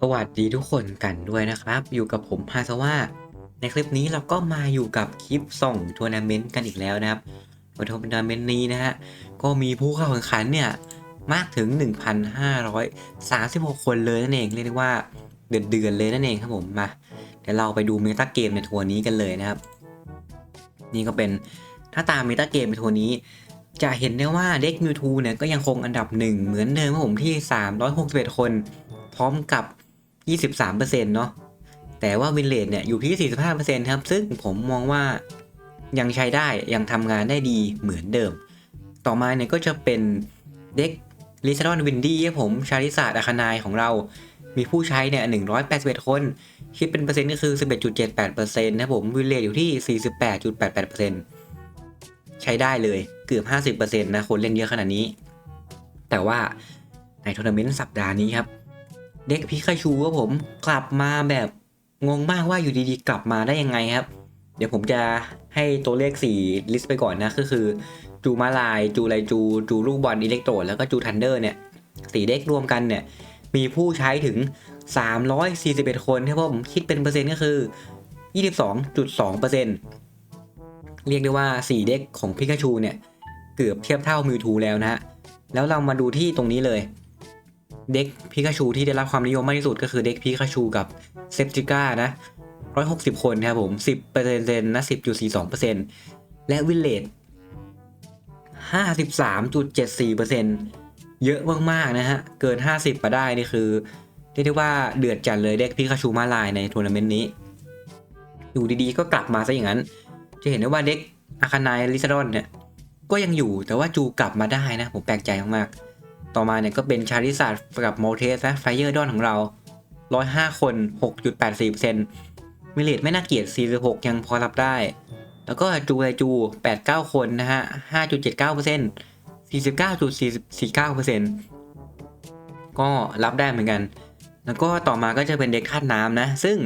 สวัสดีทุกคนกันด้วยนะครับ อยู่กับผมฮาซาว่าในคลิปนี้เราก็มาอยู่กับคลิปส่งทัวร์นาเมนต์กันอีกแล้วนะครับทัวร์นาเมนต์นี้นะฮะก็มีผู้เข้าแข่งขันเนี่ยมากถึง 1,536 คนเลยนั่นเองเรียกได้ว่าเดือดเดือนเลยนั่นเองครับผมมาเดี๋ยวเราไปดูเมตาเกมในทัวร์นี้กันเลยนะครับ นี่ก็เป็นถ้าตามเมตาเกมในทัวร์นี้ จะเห็นได้ว่าเด็กมิวทูเนี่ยก็ยังคงอันดับหนึ่งเหมือนเดิมครับผมที่ 361 คน พร้อมกับ 23%เนาะแต่ว่าวินเลดเนี่ยอยู่ที่ 45%ครับ ซึ่งผมมองว่ายังใช้ได้ยังทำงานได้ดีเหมือนเดิม ต่อมาเนี่ยก็จะเป็นเด็กลิซาดอนวินดี้ครับผมชาริศาสตร์อาคานายของเรา มีผู้ใช้เนี่ย 181 คน คิดเป็นเปอร์เซ็นต์ก็คือ 11.78%นะครับผมวินเลดอยู่ที่ 48.88%ใช้ได้เลยเกือบ 50%นะคนเล่นเยอะขนาดนี้ แต่ว่าในทัวร์นาเมนต์สัปดาห์นี้ครับ เด็กพิคาชูครับผมกลับมาแบบงงมากว่าอยู่ดีๆ กลับมาได้ยังไงครับ เดี๋ยวผมจะให้ตัวเลข4ลิสต์ไปก่อนนะก็คือ จูมาลาย จูไลจู จูลูกบอลอิเล็กโตรแล้วก็จูทันเดอร์เนี่ยสี่เด็กรวมกันเนี่ยมีผู้ใช้ถึง 341 คนครับผมคิดเป็นเปอร์เซ็นต์ก็คือ 22.2%เรียกได้ว่า 4 เด็กของพิกาชูเนี่ย เกือบเทียบเท่ามิวทูแล้วนะฮะ แล้วเรามาดูที่ตรงนี้เลย เด็กพิกาชูที่ได้รับความนิยมมากที่สุดก็คือเด็กพิกาชูกับเซปติก้านะ160คนครับผม10%นต์นะ10.42%และวิลเลจ53.74%เปอร์เซ็นต์เยอะมากๆนะฮะ เกิน50มาได้นี่คือเรียกได้ว่าเดือดจัดเลยเด็กพิกาชูมาลายในทัวร์นาเมนต์นี้ อยู่ดีๆก็กลับมาซะอย่างนั้น จะเห็นได้ว่าเด็กอาคานายลิซาดอนเนี่ยก็ยังอยู่แต่ว่าจูกลับมาได้นะ ผมแปลกใจมากๆ ต่อมาเนี่ยก็เป็นชาริสาดกับโมเทสนะไฟเยอร์ดอนของเรา 105 คน 6.84%มิเลตไม่น่าเกลียด 46 ยังพอรับได้ แล้วก็จูไอจู 89 คนนะฮะ 5.79% 49.49%ก็รับได้เหมือนกัน แล้วก็ต่อมาก็จะเป็นเด็กธาตุน้ำนะ ซึ่ง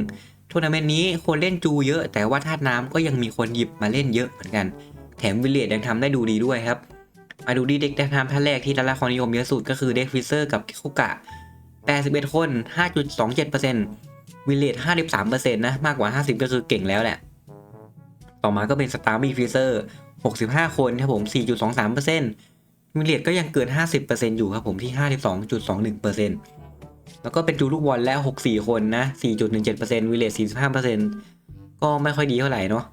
ทัวร์นาเมนต์นี้คนเล่นจูเยอะ แต่ว่าธาตุน้ำก็ยังมีคนหยิบมาเล่นเยอะเหมือนกัน แถมวิลเลจยังทำได้ดูดีด้วยครับ มาดูดีเด็กได้ทำท่านแรกที่ได้รับความนิยมเยอะสุดก็คือเด็กฟิเซอร์กับคุกะ 81 คน 5.27%วิลเลจ53%นะมากกว่า 50 ก็คือเก่งแล้วแหละ ต่อมาก็เป็นสตาร์บี้ฟิเซอร์ 65 คนครับผม 4.23%วิลเลจก็ยังเกิน 50%อยู่ครับผมที่ 52.21%แล้วก็เป็นจูลูกบอลแล้ว 64 คนนะ 4.17%วิลเลจ45%ก็ไม่ค่อยดีเท่าไหร่เนาะ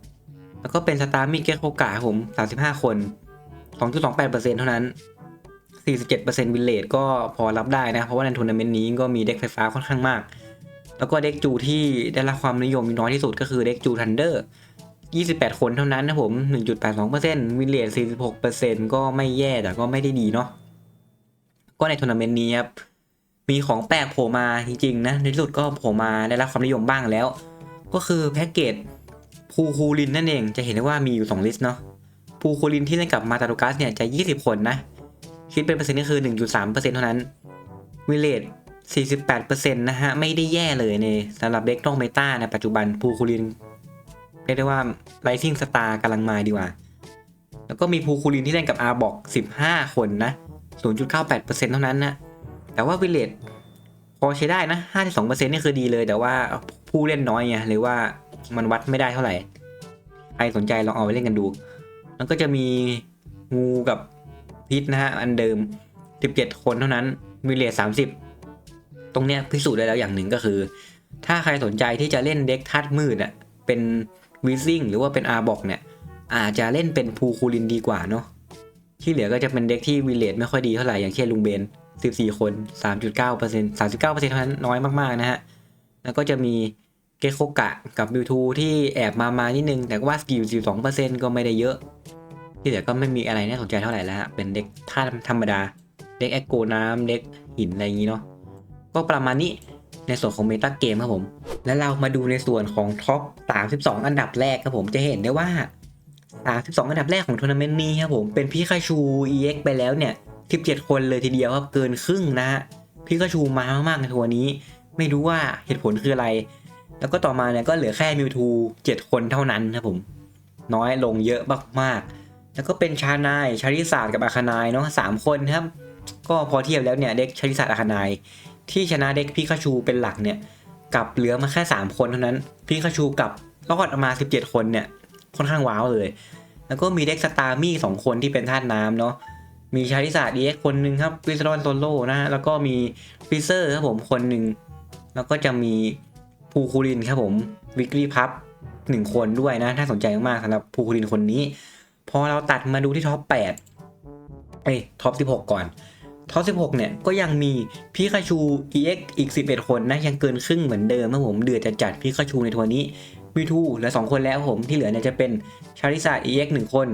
แล้วก็เป็นสตาร์มิเกตโคกะผม 35 คน 2.28%เท่านั้น 47%วิลเลจก็พอรับได้นะ เพราะว่าในทัวร์นาเมนต์นี้ก็มีเด็กไฟฟ้าค่อนข้างมาก แล้วก็เด็กจูที่ได้รับความนิยมน้อยที่สุดก็คือเด็กจูทันเดอร์ 28 คนเท่านั้นนะผม 1.82%วิลเลจ46%ก็ไม่แย่แต่ก็ไม่ได้ดีเนาะ ก็ในทัวร์นาเมนต์นี้ครับมีของแปลกโผล่มาจริงๆนะ ในที่สุดก็โผล่มาได้รับความนิยมบ้างแล้ว ก็คือแพ็กเกจภูคูลินนั่นเองจะเห็นได้ว่ามีอยู่ 2 ลิสต์เนาะ ภูคูลินที่เล่นกับมาตาโดกัสเนี่ยจะ 20 คนนะ คิดเป็นเปอร์เซ็นต์ก็คือ 1.3%เท่านั้นวิเลต48%นะฮะ ไม่ได้แย่เลยในสำหรับเด็กนอกเมตาในปัจจุบันภูคูลินเรียกได้ว่า Rising Star กำลังมาดีกว่า แล้วก็มีภูคูลินที่เล่นกับอาบอก 15 คนนะ 0.98%เท่านั้นนะ แต่ว่าวิเลตพอใช้ได้นะ 52%นี่คือดีเลย แต่ว่าผู้เล่นน้อยไงหรือว่ามันวัดไม่ได้เท่าไหร่ ใครสนใจลองเอาไปเล่นกันดู แล้วก็จะมีงูกับพิษนะฮะอันเดิม 17 คนเท่านั้นวิเลต30ตรงเนี้ยพิสูจน์ได้แล้วอย่างหนึ่งก็คือ ถ้าใครสนใจที่จะเล่นเด็กทัดมืดอะเป็นวิซิ่งหรือว่าเป็นอาบอกเนี่ย อาจจะเล่นเป็นภูคูลินดีกว่าเนาะที่เหลือก็จะเป็นเด็กที่วิเลตไม่ค่อยดีเท่าไหร่อย่างเช่นลุงเบน 14 คน 3.9% 39%เท่านั้นน้อยมากๆนะฮะ แล้วก็จะมีเกโคกะกับบิวทูที่แอบมามานิดนึง แต่ว่าสกิล12%ก็ไม่ได้เยอะ ที่เหลือก็ไม่มีอะไรน่าสนใจเท่าไหร่แล้วฮะเป็นเด็กท่าธรรมดา เด็กแอคโกน้ำเด็กหินอะไรอย่างนี้เนาะก็ประมาณนี้ในส่วนของเมตาเกมครับผม แล้วเรามาดูในส่วนของท็อป 32 อันดับแรกครับผมจะเห็นได้ว่า 32 อันดับแรกของทัวร์นาเมนต์นี้ครับผมเป็นพิคาชู EX ไปแล้วเนี่ย 17 คนเลยทีเดียวครับเกินครึ่งนะฮะพิกาชูมามากๆในทัวร์นี้ ไม่รู้ว่าเหตุผลคืออะไร แล้วก็ต่อมาเนี่ยก็เหลือแค่มิวทู7คนเท่านั้นครับผม น้อยลงเยอะมากๆ แล้วก็เป็นชานายชาริศาสตร์กับอาคานายเนาะสามคนครับ ก็พอเทียบแล้วเนี่ยเด็กชาริศาสตร์อาคานาย ที่ชนะเด็กพิคาชูเป็นหลักเนี่ยกับเหลือมาแค่ 3 คนเท่านั้นพิคาชูกับรอดออกมา 17 คนเนี่ยค่อนข้างว้าวเลย แล้วก็มีเด็กสตาร์มี่สองคนที่เป็นธาตุน้ำเนาะมีชาริสาดีเอ็กคนหนึ่งครับวิสรอนโซโล่นะฮะแล้วก็มีฟิเซอร์ครับผมคนหนึ่งแล้วก็จะมีภูคูรินครับผมวิกฤตพับหนึ่งคนด้วยนะน่าสนใจมากๆสำหรับภูคูรินคนนี้ พอเราตัดมาดูที่ท็อป8เอ้ยท็อป16 ก่อนท็อป16 เนี่ยก็ยังมีพิคาชู EX อีก 11 คนนะยังเกินครึ่งเหมือนเดิมนะผมเดือดจะจัดพิคาชูในทัวร์นี้มิทูเหลือ 2 คนแล้วผมที่เหลือเนี่ยจะเป็นชาริซา EX 1 คน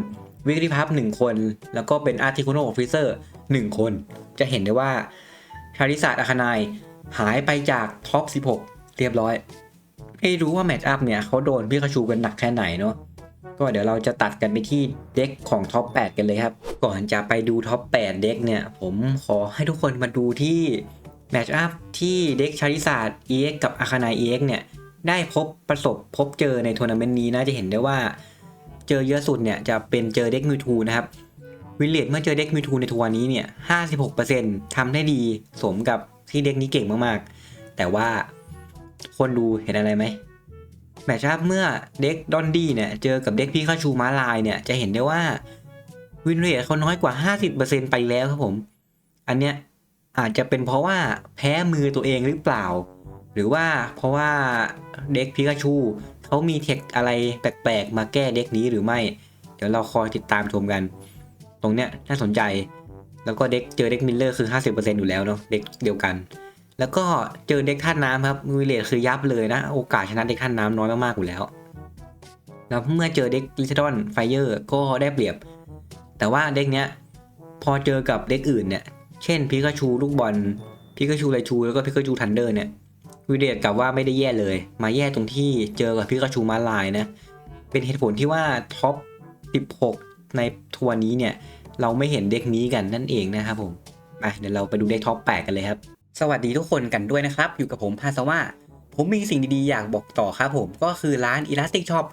วิกฤพับ1คน แล้วก็เป็นอาร์ติคุโนออฟฟิเซอร์1คน จะเห็นได้ว่าชาริซาอาคานายหายไปจากท็อป 16 เรียบร้อย ไม่รู้ว่าแมตช์อัพเนี่ยเขาโดนพิคาชูกันหนักแค่ไหนเนาะ ก็เดี๋ยวเราจะตัดกันไปที่เด็กของท็อป 8 กันเลยครับ ก่อนจะไปดูท็อป 8 เด็กเนี่ย ผมขอให้ทุกคนมาดูที่แมตช์อัพที่เด็กชาริศาสตร์ EX กับอาคานา EX เนี่ย ได้พบประสบพบเจอในทัวร์นาเมนต์นี้นะจะเห็นได้ว่า เจอเยอะสุดเนี่ยจะเป็นเจอเด็กมิวทูนะครับวิลเลตเมื่อเจอเด็กมิวทูในทัวร์นี้เนี่ย 56%ทำได้ดีสมกับที่เด็กนี้เก่งมากๆ แต่ว่าคนดูเห็นอะไรไหม แมตช์อัพเมื่อเด็กดอนดี้เนี่ยเจอกับเด็กพิคาชูม้าลายเนี่ยจะเห็นได้ว่าวินเรทเขาน้อยกว่า 50%ไปแล้วครับผม อันเนี้ยอาจจะเป็นเพราะว่าแพ้มือตัวเองหรือเปล่า หรือว่าเพราะว่าเด็กพิคาชูเขามีเทคอะไรแปลกๆ มาแก้เด็กนี้หรือไม่ เดี๋ยวเราคอยติดตามชมกัน ตรงเนี้ยน่าสนใจ แล้วก็เด็กเจอเด็กมิลเลอร์คือ 50%อยู่แล้วเนาะเด็กเดียวกัน แล้วก็เจอเด็กท่านน้ำครับวิเลตคือยับเลยนะ โอกาสชนะเด็กท่านน้ำน้อยมากๆอยู่แล้ว แล้วเมื่อเจอเด็กลิซดอนไฟเยอร์ก็ได้เปรียบ แต่ว่าเด็กเนี้ยพอเจอกับเด็กอื่นเนี่ย เช่นพิกาชูลูกบอลพิกาชูไรชูแล้วก็พิกาชูทันเดอร์เนี่ยวิเลตกลับว่าไม่ได้แย่เลย มาแย่ตรงที่เจอกับพิกาชูมาลายนะ เป็นเหตุผลที่ว่าท็อป 16 ในทัวร์นี้เนี่ย เราไม่เห็นเด็กนี้กันนั่นเองนะครับผมไปเดี๋ยวเราไปดูเด็กท็อป 8 กันเลยครับ สวัสดีทุกคนกันด้วยนะครับ อยู่กับผมพาสว่าผมมีสิ่งดีๆ อยากบอกต่อครับผมก็คือร้าน Elastic Shop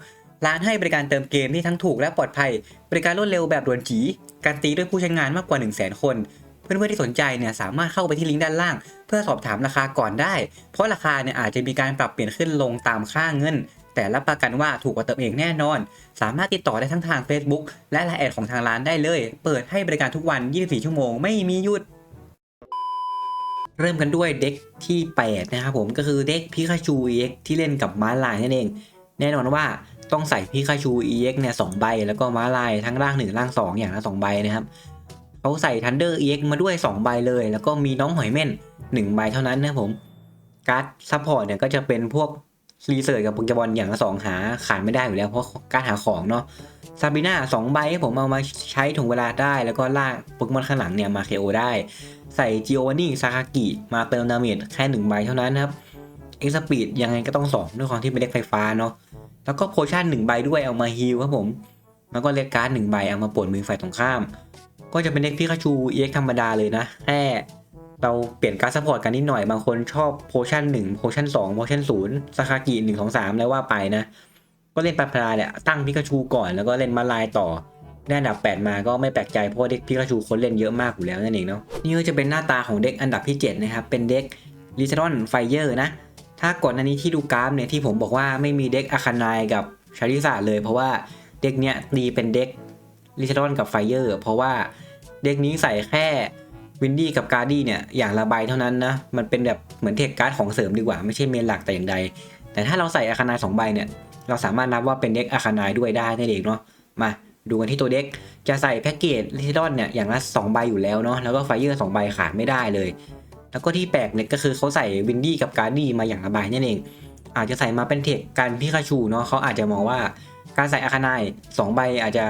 ร้านให้บริการเติมเกมที่ทั้งถูกและปลอดภัย บริการรวดเร็วแบบด่วนจีการตีด้วยผู้ใช้งานมากกว่า 1 0 0 0 0 0 คน เพื่อนๆที่สนใจเนี่ยสามารถเข้าไปที่ลิงก์ด้านล่าง เพื่อสอบถามราคาก่อนได้ เพราะราคาเนี่ยอาจจะมีการปรับเปลี่ยนขึ้นลงตามค่าเงิน แต่รับประกันว่าถูกกว่าเติมเองแน่นอน สามารถติดต่อได้ทั้งทาง Facebook และไลน์แอดของทางร้านได้เลย เปิดให้บริการทุกวัน 24 ชั่วโมงไม่มีหยุด เริ่มกันด้วยเด็กที่ 8 นะครับผมก็คือเด็กพิคาชู EX ที่เล่นกับม้าลายนั่นเอง แน่นอนว่าต้องใส่พิคาชู EX เนี่ยสใบ แล้วก็ม้าลายทั้งร่าง 1 ร่าง 2 อย่างละ2ใบนะครับเขาใส่ทันเดอร์ EX มาด้วย 2 ใบเลย แล้วก็มีน้องหอยเม่น1ใบเท่านั้นนะครับผมการ์ดซัพพอร์ตเนี่ยก็จะเป็นพวก รีเสิร์ชกับโปเกมอนอย่างละสองหาขาดไม่ได้อยู่แล้วเพราะการหาของเนาะซาบิน่าสองใบให้ผมเอามาใช้ถึงเวลาได้ แล้วก็ลากโปเกมอนข้างหลังเนี่ยมาเคโอได้ ใส่จิโอวานี่ซาคากิมาเติมดาเมจแค่หนึ่งใบเท่านั้นครับเอ็กซ์ปีดยังไงก็ต้องสองด้วยความที่เป็นเด็กไฟฟ้าเนาะแล้วก็โพชั่นหนึ่งใบด้วยเอามาฮิลครับผม แล้วก็เล็กการ์ดหนึ่งใบเอามาปวดมือฝ่ายตรงข้าม ก็จะเป็นเด็กพิคาชูเอ็กธรรมดาเลยนะแค่ เราเปลี่ยนการซัพพอร์ตกันนิดหน่อยบางคนชอบโพชั่น1โพชั่น2โพชั่น0ซาคากิ1 2 3แล้วว่าไปนะ ก็เล่นปลาปลาเนี่ยตั้งพิกาชูก่อนแล้วก็เล่นมาลายต่อได้อันดับ 8 มาก็ไม่แปลกใจเพราะเด็กพิกาชูคนเล่นเยอะมากอยู่แล้วนั่นเองเนาะนี่ก็จะเป็นหน้าตาของเด็กอันดับที่ 7 นะครับ เป็นเด็กลิซดอนไฟเยอร์นะ ถ้าก่อนอันนี้ที่ดูกราฟเนี่ยที่ผมบอกว่าไม่มีเด็กอาคานายกับชาริสาเลย เพราะว่าเด็กเนี้ยตีเป็นเด็กลิซดอนกับไฟเยอร์เพราะว่าเด็กนี้ใส่แค่ วินดี้กับการ์ดี้เนี่ยอย่างละใบเท่านั้นนะ มันเป็นแบบเหมือนเทคการ์ดของเสริมดีกว่าไม่ใช่เมนหลักแต่อย่างใด แต่ถ้าเราใส่อาคานายสองใบเนี่ย เราสามารถนับว่าเป็นเด็กอาคานายด้วยได้นั่นเองเนาะมาดูกันที่ตัวเด็กจะใส่แพ็กเกจลิทิดอนเนี่ยอย่างละ2ใบอยู่แล้วเนาะแล้วก็ไฟเยอร์2ใบขาดไม่ได้เลย แล้วก็ที่แปลกเนี่ยก็คือเขาใส่วินดี้กับการ์ดี้มาอย่างละใบนั่นเอง อาจจะใส่มาเป็นเทคการพิคาชูเนาะเขาอาจจะมองว่าการใส่อาคานาย2ใบอาจจะ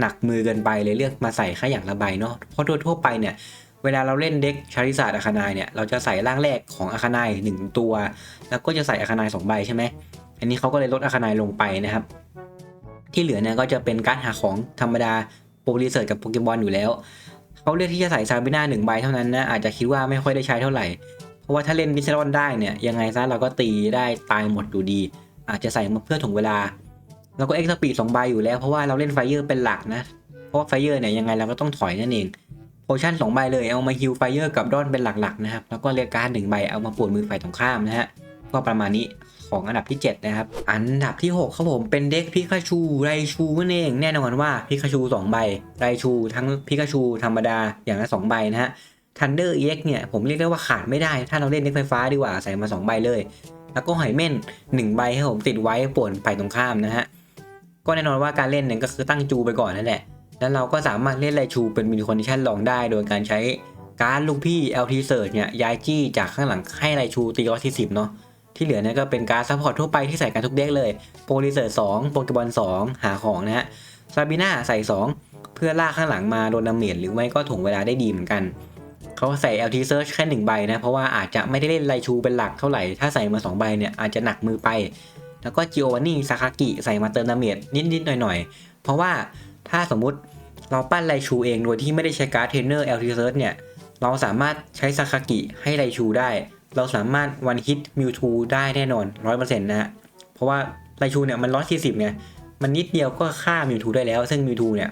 หนักมือเกินไปเลยเลือกมาใส่แค่อย่างละใบเนาะเพราะโดยทั่วไปเนี่ย เวลาเราเล่นเด็กชาริสาดอาคานายเนี่ยเราจะใส่ร่างแรกของอาคานายหนึ่งตัว แล้วก็จะใส่อาคานายสองใบใช่ไหมอันนี้เขาก็เลยลดอาคานายลงไปนะครับ ที่เหลือเนี่ยก็จะเป็นการหาของธรรมดาโปรรีเสิร์ชกับโปเกมอนอยู่แล้วเขาเลือกที่จะใส่ซาบิน่าหนึ่งใบเท่านั้นนะอาจจะคิดว่าไม่ค่อยได้ใช้เท่าไหร่เพราะว่าถ้าเล่นวิชรอนได้เนี่ยยังไงซะเราก็ตีได้ตายหมดอยู่ดี อาจจะใส่มาเพื่อถ่วงเวลา แล้วก็เอ็กซ์สปีดสองใบอยู่แล้วเพราะว่าเราเล่นไฟเยอร์เป็นหลักนะเพราะว่าไฟเยอร์เนี่ยยังไงเราก็ต้องถอยนั่นเอง โพชั่น2ใบเลยเอามาฮิลไฟเออร์กับดอนเป็นหลักๆนะครับแล้วก็เรียกการ์ดหนึ่งใบเอามาปวดมือฝ่ายตรงข้ามนะฮะก็ประมาณนี้ของอันดับที่ 7 นะครับ อันดับที่6ครับผมเป็นเด็กพิกาชูไรชูนั่นเองแน่นอนว่าพิกาชู2ใบไรชูทั้งพิกาชูธรรมดาอย่างละ2ใบนะฮะทันเดอร์เอ็กเนี่ยผมเรียกได้ว่าขาดไม่ได้ ถ้าเราเล่นเด็กไฟฟ้าดีกว่าใส่มา 2 ใบเลย แล้วก็หอยเม่น 1 ใบให้ผมติดไว้ป่วนฝ่ายตรงข้ามนะฮะก็แน่นอนว่าการเล่นเนี่ยก็คือตั้งจูไปก่อนนั่นแหละ แล้วเราก็สามารถเล่นไรชูเป็นมินคอนดิชันลองได้โดยการใช้การลูกพี่ LT Search เนี่ยย้ายจี้จากข้างหลังให้ไรชูตีร้อยที่สิบเนาะที่เหลือเนี่ยก็เป็นการซัพพอร์ตทั่วไปที่ใส่กันทุกเด็กเลยโปรลิเซอร์สองโปเกบอลสองหาของนะฮะซาบิน่าใส่ 2 เพื่อลากข้างหลังมาโดนดาเมจหรือไม่ก็ถ่วงเวลาได้ดีเหมือนกัน เขาใส่ LT Search แค่หนึ่งใบนะ เพราะว่าอาจจะไม่ได้เล่นไรชูเป็นหลักเท่าไหร่ ถ้าใส่มา 2 ใบเนี่ยอาจจะหนักมือไป แล้วก็จิโอวานี่ซาคากิใส่มาเติมดาเมจนิด ๆ หน่อย ๆ เพราะว่า ถ้าสมมุติเราปั้นไรชูเองโดยที่ไม่ได้ใช้การ์ดเทรนเนอร์ LT Search เนี่ย เราสามารถใช้ซาคากิให้ไรชูได้ เราสามารถวันฮิตมิวทูได้แน่นอน100%นต์นะฮะ เพราะว่าไรชูเนี่ยมันร้อยสี่สิบไง มันนิดเดียวก็ฆ่ามิวทูได้แล้ว ซึ่งมิวทูเนี่ย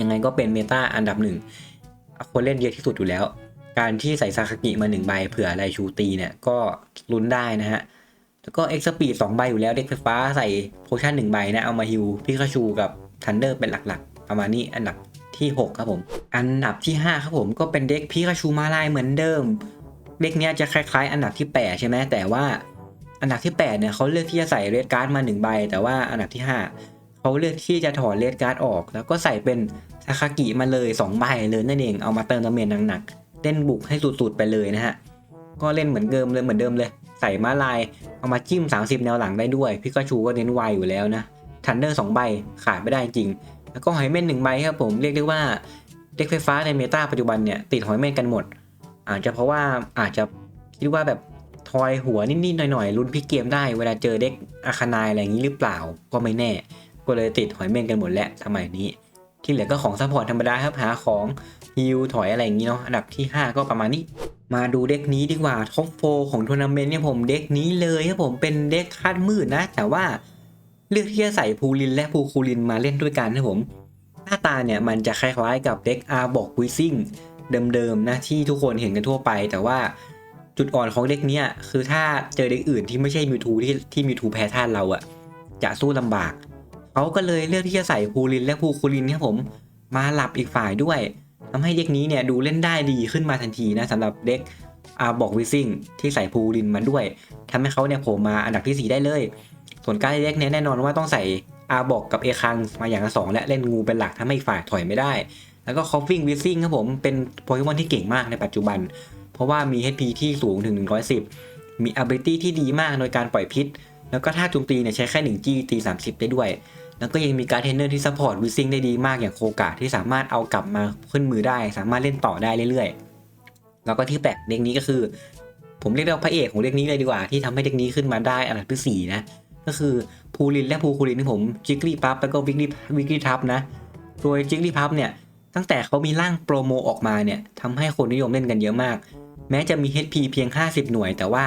ยังไงก็เป็นเมตาอันดับหนึ่งคนเล่นเยอะที่สุดอยู่แล้ว การที่ใส่ซาคากิมาหนึ่งใบเผื่อไรชูตีเนี่ยก็ลุ้นได้นะฮะ แล้วก็เอ็กซ์ปีดสองใบอยู่แล้วเด็กไฟฟ้าใส่โพชั่นหนึ่งใบนะเอามาฮิวพิคาชูกับ ทันเดอร์เป็นหลักๆ ประมาณนี้อันดับที่ 6 ครับผม อันดับที่ 5 ครับผมก็เป็นเด็กพิคาชูมาลายเหมือนเดิม เด็กเนี้ยจะคล้าย ๆ อันดับที่ 8 ใช่ไหมแต่ว่าอันดับที่ 8 เนี่ยเขาเลือกที่จะใส่เรดการ์ดมา 1 ใบ แต่ว่าอันดับที่ 5เขาเลือกที่จะถอดเรดการ์ดออก แล้วก็ใส่เป็นซาคากิมาเลย 2 ใบเลยนั่นเองเอามาเติมดาเมจหนักๆเล่นบุกให้สุดๆไปเลยนะฮะก็เล่นเหมือนเดิมเลยเหมือนเดิมเลย ใส่มาลายเอามาจิ้ม 30 แนวหลังได้ด้วยพิกาชูก็เน้นไวอยู่แล้วนะ ทันเดอร์สองใบขาดไม่ได้จริง แล้วก็หอยเม่นหนึ่งใบครับผมเรียกได้ว่าเด็กไฟฟ้าในเมตาปัจจุบันเนี่ยติดหอยเม่นกันหมด อาจจะเพราะว่าอาจจะคิดว่าแบบทอยหัวนิดๆหน่อยๆลุ้นพลิกเกมได้เวลาเจอเด็กอาคานายอะไรอย่างนี้หรือเปล่าก็ไม่แน่ ก็เลยติดหอยเม่นกันหมดแหละสมัยนี้ ที่เหลือก็ของซัพพอร์ตธรรมดาครับหาของฮิลถอยอะไรอย่างนี้เนาะอันดับที่ 5 ก็ประมาณนี้มาดูเด็กนี้ดีกว่าท็อปโฟของทัวร์นาเมนต์เนี่ยผมเด็กนี้เลยครับผมเป็นเด็กคาดมืดนะ แต่ว่า เลือกที่จะใส่ภูลินและภูคูลินมาเล่นด้วยกันนะผม หน้าตาเนี่ยมันจะคล้ายๆกับเด็กอาบอกวิซิ่งเดิมๆนะที่ทุกคนเห็นกันทั่วไป แต่ว่าจุดอ่อนของเด็กเนี้ยคือถ้าเจอเด็กอื่นที่ไม่ใช่มิวทูที่ที่มิวทูแพ้ท่านเราอะจะสู้ลำบากเขาก็เลยเลือกที่จะใส่ภูลินและภูคูลินครับผม มาหลับอีกฝ่ายด้วยทำให้เด็กนี้เนี่ยดูเล่นได้ดีขึ้นมาทันทีนะสำหรับเด็กอาบอกวิซิ่งที่ใส่พูลินมาด้วยทำให้เขาเนี่ยโผล่มาอันดับที่ 4 ได้เลย ส่วนการเด็กเนี่ยแน่นอนว่าต้องใส่อาบอกกับเอคังมาอย่างละสองและเล่นงูเป็นหลักทำให้ฝ่ายถอยไม่ได้ แล้วก็คอฟฟิงวิซิ่งครับผมเป็นโปเกมอนที่เก่งมากในปัจจุบัน เพราะว่ามี HP ที่สูงถึง 110 มี ability ที่ดีมากโดยการปล่อยพิษ แล้วก็ท่าโจมตีเนี่ยใช้แค่1จี้ตี 30 ได้ด้วย แล้วก็ยังมีการเทรนเนอร์ที่ซัพพอร์ตวิซิ่งได้ดีมากอย่างโคกะที่สามารถเอากลับมาขึ้นมือได้ สามารถเล่นต่อได้เรื่อยๆ แล้วก็ที่แปลกเด็กนี้ก็คือ ผมเรียกว่าพระเอกของเด็กนี้เลยดีกว่าที่ทำให้เด็กนี้ขึ้นมาได้อันดับที่สี่นะ ก็คือภูลินและภูคูลินที่ผมจิกลี่พับแล้วก็วิกลี่วิกลี่ทับนะ โดยจิกลี่พับเนี่ยตั้งแต่เขามีร่างโปรโมออกมาเนี่ยทำให้คนนิยมเล่นกันเยอะมาก แม้จะมี HP เพียง 50 หน่วย แต่ว่า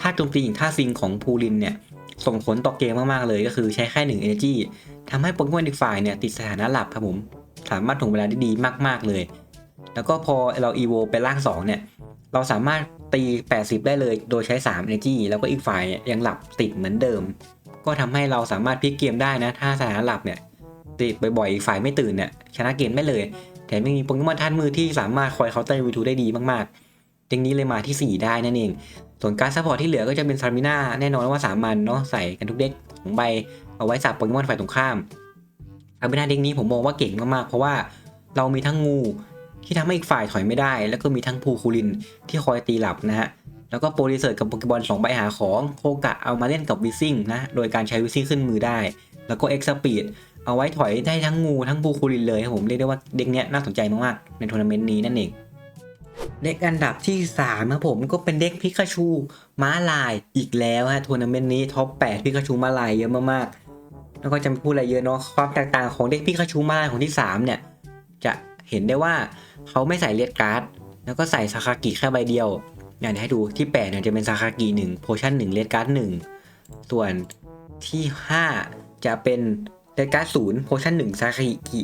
ถ้าโจมตีอย่างท่าซิงของภูลินเนี่ยส่งผลต่อเกมมากๆเลยก็คือใช้แค่หนึ่ง energy ทำให้โปเกมอนอีกฝ่ายเนี่ยติดสถานะหลับครับผมสามารถถ่วงเวลาได้ดีมากๆเลย แล้วก็พอเรา evo ไปร่าง2เนี่ยเราสามารถ ตี 80 ได้เลยโดยใช้ 3 energy แล้วก็อีกฝ่ายยังหลับติดเหมือนเดิม ก็ทำให้เราสามารถพลิกเกมได้นะ ถ้าสถานะหลับเนี่ยติดบ่อยๆอีกฝ่ายไม่ตื่นเนี่ยชนะเกมได้เลยแถมยังมีโปเกมอนท่านมือที่สามารถคอยเคาน์เตอร์วีทูได้ดีมากๆอย่างนี้เลยมาที่ 4 ได้นั่นเอง ส่วนการซัพพอร์ตที่เหลือก็จะเป็นซาร์มิน่าแน่นอนว่าสามัญเนาะใส่กันทุกเด็กของใบเอาไว้สับโปเกมอนฝ่ายตรงข้ามอาบินาเด็กนี้ผมมองว่าเก่งมากๆเพราะว่าเรามีทั้งงู ที่ทำให้อีกฝ่ายถอยไม่ได้ แล้วก็มีทั้งภูคูลินที่คอยตีหลับนะฮะ แล้วก็โปรดิเซอร์กับโปเกมอนสองใบหาของโคกะเอามาเล่นกับวิซิ่งนะ โดยการใช้วิซิ่งขึ้นมือได้ แล้วก็เอ็กซ์สปีดเอาไว้ถอยได้ทั้งงูทั้งภูคูลินเลยครับผมเรียกได้ว่าเด็กเนี้ยน่าสนใจมากๆในทัวร์นาเมนต์นี้นั่นเองเด็กอันดับที่3ครับผมก็เป็นเด็กพิกาชูม้าลายอีกแล้วฮะทัวร์นาเมนต์นี้ท็อป8พิกาชูม้าลายเยอะมากๆแล้วก็จะไม่พูดอะไรเยอะเนาะความแตกต่างของเด็กพิกาชูม้าลายของที่3เนี่ยจะเห็นได้ว่า เขาไม่ใส่เลียดการ์ด แล้วก็ใส่ซาคากิแค่ใบเดียวอย่างให้ดูที่8เนี่ยจะเป็นซาคากิ1โพชั่น1เลียดการ์ด1ส่วนที่ 5 จะเป็นเลียดการ์ด0โพชั่น1ซาคากิ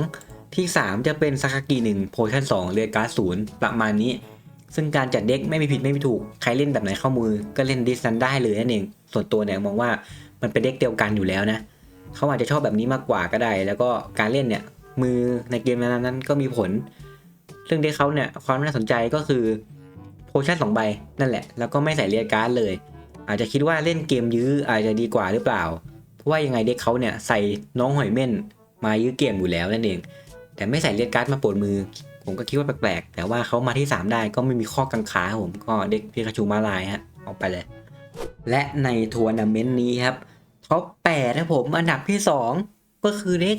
2ที่ 3 จะเป็นซากากิ1โพชั่น2เรือการ์ดศูนย์ประมาณนี้ ซึ่งการจัดเด็กไม่มีผิดไม่มีถูก ใครเล่นแบบไหนเข้ามือก็เล่นดิสนั้นได้เลยนั่นเองส่วนตัวเนี่ยมองว่ามันเป็นเด็กเดียวกันอยู่แล้วนะเขาอาจจะชอบแบบนี้มากกว่าก็ได้ แล้วก็การเล่นเนี่ยมือในเกมนั้นๆก็มีผล ซึ่งเด็กเขาเนี่ยความน่าสนใจก็คือโพชั่นสองใบนั่นแหละ แล้วก็ไม่ใส่เรียการ์ดเลย อาจจะคิดว่าเล่นเกมยื้ออาจจะดีกว่าหรือเปล่า เพราะว่ายังไงเด็กเขาเนี่ยใส่น้องหอยเม่นมายื้อเกมอยู่แล้วนั่นเอง แต่ไม่ใส่เรียการ์ดมาปวดมือ ผมก็คิดว่าแปลกๆ แต่ว่าเขามาที่ 3 ได้ก็ไม่มีข้อกังขาผมก็เด็กพิกาชูมาลายฮะออกไปเลย และในทัวร์นาเมนต์นี้ครับท็อป8นะผมอันดับที่ 2 ก็คือเด็ก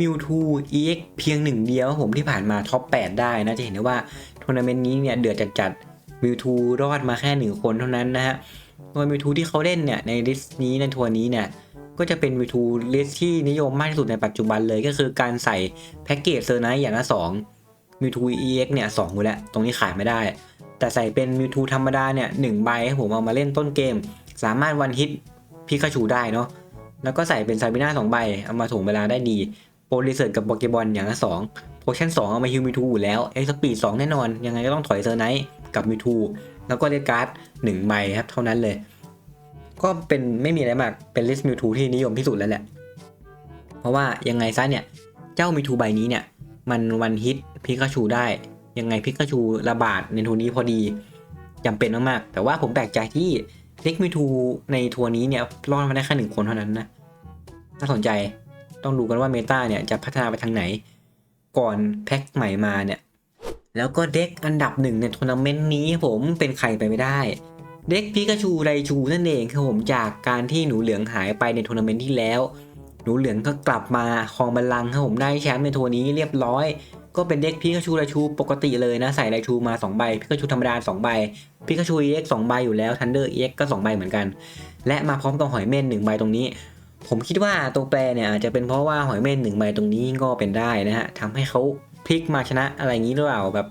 มิวทู EX เพียงหนึ่งเดียวผมที่ผ่านมาท็อป 8 ได้นะจะเห็นได้ว่าทัวร์นาเมนต์นี้เนี่ยเดือดจัดๆมิวทูรอดมาแค่หนึ่งคนเท่านั้นนะฮะโดยมิวทูที่เขาเล่นเนี่ยในลิสต์นี้ในทัวร์นี้เนี่ยก็จะเป็นมิวทูลิสต์ที่นิยมมากที่สุดในปัจจุบันเลยก็คือการใส่แพ็กเกจเซอร์ไนท์อย่างละ2มิวทู EX เนี่ยสองอยู่แล้วตรงนี้ขายไม่ได้ แต่ใส่เป็นมิวทูธรรมดาเนี่ยหนึ่งใบให้ผมเอามาเล่นต้นเกม สามารถวันฮิตพิกาชูได้เนาะแล้วก็ใส่เป็นซาบิน่าสองใบเอามาถ่วงเวลาได้ดี โปรลิเซิร์กับโปเกบอลอย่างละสองโพชั่นสองเอามาฮิวมิทูอยู่แล้วเอ็กซ์ปีดสองแน่นอน ยังไงก็ต้องถอยเซอร์ไนท์กับมิทูแล้วก็เลดการ์ดหนึ่งใบครับเท่านั้นเลย ก็เป็นไม่มีอะไรมากเป็นลิสต์มิทูที่นิยมที่สุดแล้วแหละ เพราะว่ายังไงซะเนี่ย เจ้ามิทูใบนี้เนี่ย มันวันฮิตพิกาชูได้ ยังไงพิกาชูระบาดในทัวร์นี้พอดีจำเป็นมากๆแต่ว่าผมแปลกใจที่เล็กมิทูในทัวร์นี้เนี่ยรอดมาได้แค่หนึ่งคนเท่านั้นนะน่าสนใจ ต้องดูกันว่าเมตาเนี่ยจะพัฒนาไปทางไหน ก่อนแพ็คใหม่มาเนี่ย แล้วก็เด็กอันดับหนึ่งในทัวร์นาเมนต์นี้ผมเป็นใครไปไม่ได้ เด็กพิกาชูไรชูนั่นเองครับผมจากการที่หนูเหลืองหายไปในทัวร์นาเมนต์ที่แล้ว หนูเหลืองก็กลับมาครองบัลลังก์ครับผมได้แชมป์ในทัวร์นี้เรียบร้อย ก็เป็นเด็กพิกาชูไรชูปกติเลยนะใส่ไรชูมา2ใบพิกาชูธรรมดา2ใบพิกาชู EX 2ใบอยู่แล้วทันเดอร์ EX ก็2ใบเหมือนกัน และมาพร้อมกับหอยเม่น1ใบตรงนี้ ผมคิดว่าตัวแปรเนี่ยอาจจะเป็นเพราะว่าหอยเม่นหนึ่งใบตรงนี้ก็เป็นได้นะฮะทำให้เขาพลิกมาชนะอะไรอย่างนี้หรือเปล่าแบบ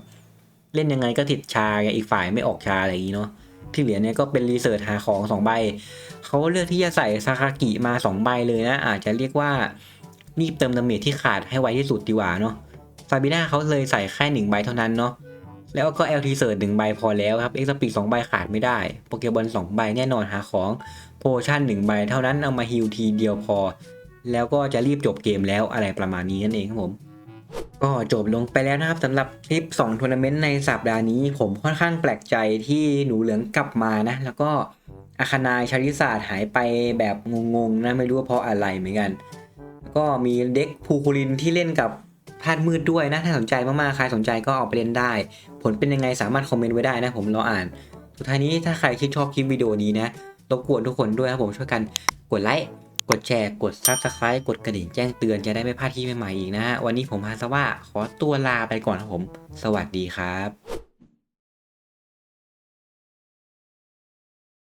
เล่นยังไงก็ติดชาไงอีกฝ่ายไม่ออกชาอะไรอย่างนี้เนาะที่เหลือเนี่ยก็เป็นรีเสิร์ชหาของ 2 ใบ เขาเลือกที่จะใส่ซากากิมา 2 ใบเลยนะ อาจจะเรียกว่ารีบเติมดาเมจที่ขาดให้ไวที่สุดดีกว่าเนาะซาบิน่าเขาเลยใส่แค่ 1 ใบเท่านั้นเนาะแล้วก็ LT เสิร์ช1ใบพอแล้วครับเอ็กซ์ปี2ใบขาดไม่ได้ โปเกบอล2ใบแน่นอนหาของ ชั่นหนึ่งใบเท่านั้นเอามาฮิลทีเดียวพอ แล้วก็จะรีบจบเกมแล้วอะไรประมาณนี้นั่นเองครับผม ก็จบลงไปแล้วนะครับสำหรับคลิป2ทัวร์นาเมนต์ในสัปดาห์นี้ ผมค่อนข้างแปลกใจที่หนูเหลืองกลับมานะ แล้วก็อาคานายชาริศาสตร์หายไปแบบงงๆนะไม่รู้ว่าเพราะอะไรเหมือนกันแล้วก็มีเด็กภูคุรินที่เล่นกับพาดมืดด้วยนะ ถ้าสนใจมากๆ ใครสนใจก็เอาไปเล่นได้ ผลเป็นยังไงสามารถคอมเมนต์ไว้ได้นะ ผมรออ่าน สุดท้ายนี้ถ้าใครที่ชอบคลิปวิดีโอนี้นะ รบกวนทุกคนด้วยครับผมช่วยกันกดไลค์กดแชร์ กด Subscribe กดกระดิ่งแจ้งเตือนจะได้ไม่พลาดที่ใหม่ๆอีกนะฮะ วันนี้ผมฮาซาว่าขอตัวลาไปก่อนครับผม สวัสดีครับ